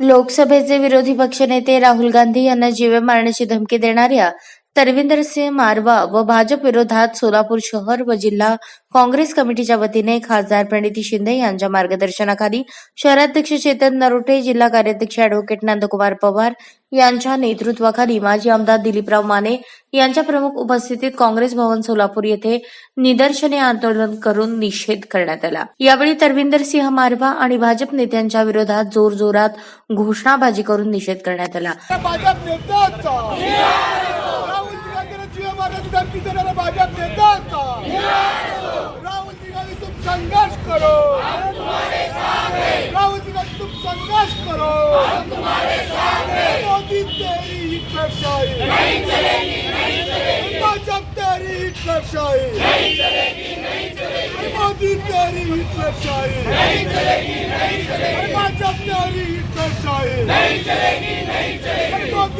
लोकसभेचे विरोधी पक्षनेते राहुल गांधी यांना जीवे मारण्याची धमकी देणाऱ्या तरविंदर सिंह मारवा व भाजप विरोधात सोलापूर शहर व जिल्हा काँग्रेस कमिटीच्या वतीने खासदार प्रणिती शिंदे यांच्या मार्गदर्शनाखाली शहराध्यक्ष चेतन नरोटे जिल्हा कार्याध्यक्ष अॅडव्होकेट नंदकुमार पवार यांच्या नेतृत्वाखाली माजी आमदार दिलीपराव माने यांच्या प्रमुख उपस्थितीत काँग्रेस भवन सोलापूर येथे निदर्शने आंदोलन करून निषेध करण्यात आला. यावेळी तरविंदर सिंह मारवा आणि भाजप नेत्यांच्या विरोधात जोरजोरात घोषणाबाजी करून निषेध करण्यात आला भाजप नेत्याचा राहुल गांधीला जीव मारण्याची धमकी देणारा भाजप नेत्याचा राहुल गांधी तुम संघर्ष करो. राहुल गांधी तुम संघर्ष करो. मोदी तेरी हिटलरशाही भाजप तेरी हिटलरशाही मोदी तेरी हिटलरशाही भाजप तेरी हिटलरशाही मोदी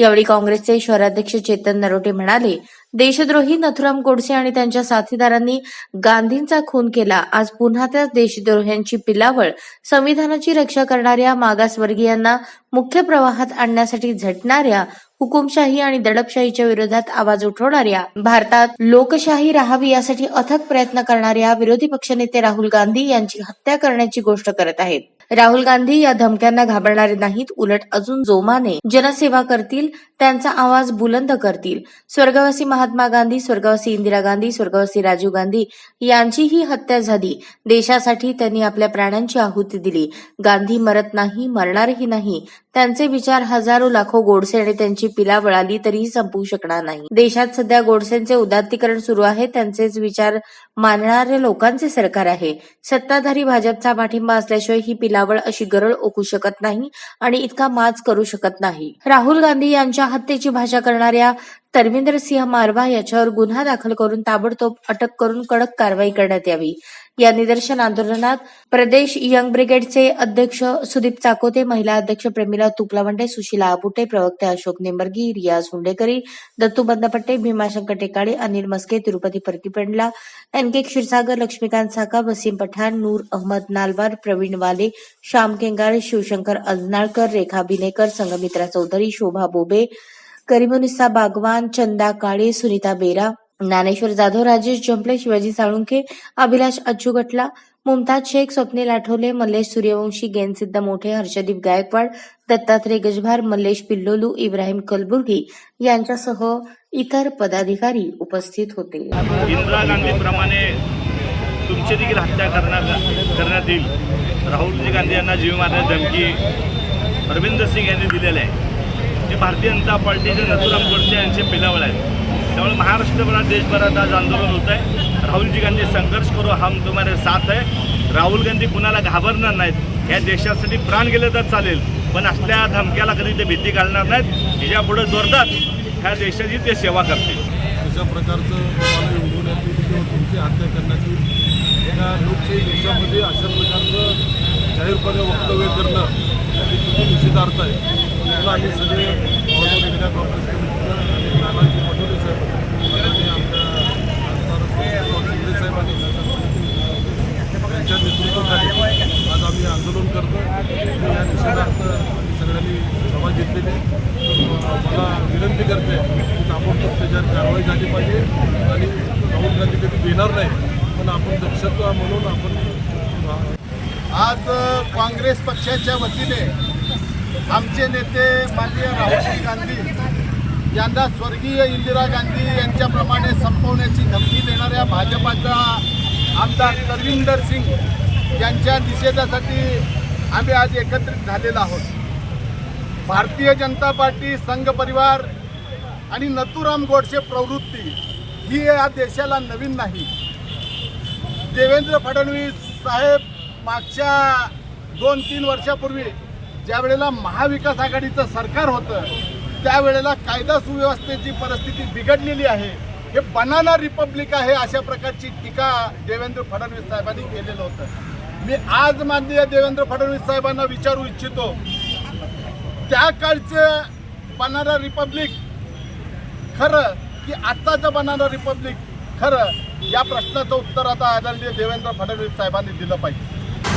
यावेळी काँग्रेसचे शहराध्यक्ष चेतन नरोटे म्हणाले देशद्रोही नथुराम गोडसे आणि त्यांच्या साथीदारांनी गांधींचा खून केला. आज पुन्हा त्या देशद्रोह्यांची पिलावळ. संविधानाची रक्षा करणाऱ्या मागासवर्गीयांना मुख्य प्रवाहात आणण्यासाठी झटणाऱ्या हुकुमशाही आणि दडपशाहीच्या विरोधात आवाज उठवणाऱ्या भारतात लोकशाही राहावी यासाठी अथक प्रयत्न करणाऱ्या विरोधी पक्षनेते राहुल गांधी यांची हत्या करण्याची गोष्ट करत आहेत. राहुल गांधी या धमक्यांना घाबरणारे नाहीत उलट अजून जोमाने जनसेवा करतील त्यांचा आवाज बुलंद करतील. स्वर्गवासी महात्मा गांधी स्वर्गवासी इंदिरा गांधी स्वर्गवासी राजीव गांधी यांचीही हत्या झाली. देशासाठी त्यांनी आपल्या प्राण्यांची आहुती दिली. गांधी मरत नाही मरणारही नाही. त्यांचे विचार हजारो लाखो गोडसे आणि त्यांची पिला वळाली तरीही संपू शकणार नाही. देशात सध्या गोडसेंचे उदात्तीकरण सुरू आहे त्यांचेच विचार मानणाऱ्या लोकांचे सरकार आहे. सत्ताधारी भाजपचा पाठिंबा असल्याशिवाय ही पिलावळ अशी गरळ ओकू शकत नाही आणि इतका माज करू शकत नाही. राहुल गांधी यांच्या हत्येची भाषा करणाऱ्या तरविंदर सिंह मारवा याच्यावर गुन्हा दाखल करून ताबडतोब अटक करून कडक कारवाई करण्यात यावी. या निदर्शन आंदोलनात प्रदेश यंग ब्रिगेडचे अध्यक्ष सुदीप चाकोते महिला अध्यक्ष प्रेमिला तुपलावंडे सुशीला आपुटे प्रवक्ते अशोक निंबर्गी रियाज हुंडेकरी दत्तू बंदपट्टे भीमाशंकर टेकाळे अनिल मस्के तिरुपती परकीपेंडला एन के क्षीरसागर लक्ष्मीकांत साका वसीम पठाण नूर अहमद नालवार प्रवीण वाले श्याम केंगाळे शिवशंकर अजनाळकर रेखा बिनेकर संगमित्रा चौधरी शोभा बोबे करीमुनिसा बागवान चंदा काळे सुनीता बेरा ज्ञानेश्वर जाधव राजेश जंपले शिवाजी साळुंखे अभिलाष अच्युगटला मुमताज शेख स्वप्नील आठवले मल्लेश सूर्यवंशी गेनसिद्ध मोठे हर्षदीप गायकवाड दत्तात्रय गजभार मल्लेश पिल्लोलू इब्राहिम कलबुर्गी यांच्यासह इतर पदाधिकारी उपस्थित होते. इंदिरा गांधीप्रमाणे तुमची देखील हत्या करण्यात करण्यात येईल. राहुलजी गांधी यांना जीव मारण्याची धमकी अरविंद सिंग यांनी दिलेली आहे. जे भारतीय जनता पार्टीचे नथुराम गोडसे यांचे पिलावळ आहेत. त्यामुळे महाराष्ट्रभरात देशभरात आज आंदोलन होत आहे राहुलजी गांधी संघर्ष करू हम तुम्हारे साथ आहे राहुल गांधी कुणाला घाबरणार नाहीत? या देशासाठी प्राण गेले तर चालेल. पण असल्या धमक्याला कधी ते भीती घालणार नाहीत? ह्याच्या पुढे जोरदार ह्या देशाची ते सेवा करतील. अशा प्रकारचं किंवा तुमची हत्या करण्याची. एका लोकशाही देशामध्ये अशा प्रकारचं जाहीरपणे वक्तव्य करणं हे निषेधार्थ आहे. आम्ही सगळे ऑल आणि पटोले साहेब आमच्या साहेब आणि त्यांच्या नेतृत्वाखाली आज आम्ही आंदोलन करतो या निषेधार्थ आम्ही सगळ्यांनी सभा घेतलेली मला विनंती करते की ताबडतोब त्याच्यावर कारवाई झाली पाहिजे आणि राहुल गांधी कधी देणार नाही पण आपण दक्षता म्हणून आपण आज काँग्रेस पक्षाच्या वतीने आमचे नेते माननीय राहुल गांधी यांना स्वर्गीय इंदिरा गांधी यांच्याप्रमाणे संपवण्याची धमकी देणाऱ्या भाजपाचा आमदार करविंदर सिंग यांच्या निषेधासाठी आम्ही आज एकत्रित झालेलो आहोत. भारतीय जनता पार्टी संघ परिवार आणि नथुराम गोडसे प्रवृत्ती ही या देशाला नवीन नाही. देवेंद्र फडणवीस साहेब मागच्या दोन तीन वर्षापूर्वी ज्या वेळेला महाविकास आघाडीचं सरकार होतं त्यावेळेला कायदा सुव्यवस्थेची परिस्थिती बिघडलेली आहे. हे बनाना रिपब्लिक आहे अशा प्रकारची टीका देवेंद्र फडणवीस साहेबांनी केलेलं होतं. मी आज माननीय देवेंद्र फडणवीस साहेबांना विचारू इच्छितो त्या काळचं बनाना रिपब्लिक खरं की आत्ताचं बनाना रिपब्लिक खरं या प्रश्नाचं उत्तर आता आदरणीय देवेंद्र फडणवीस साहेबांनी दिलं पाहिजे.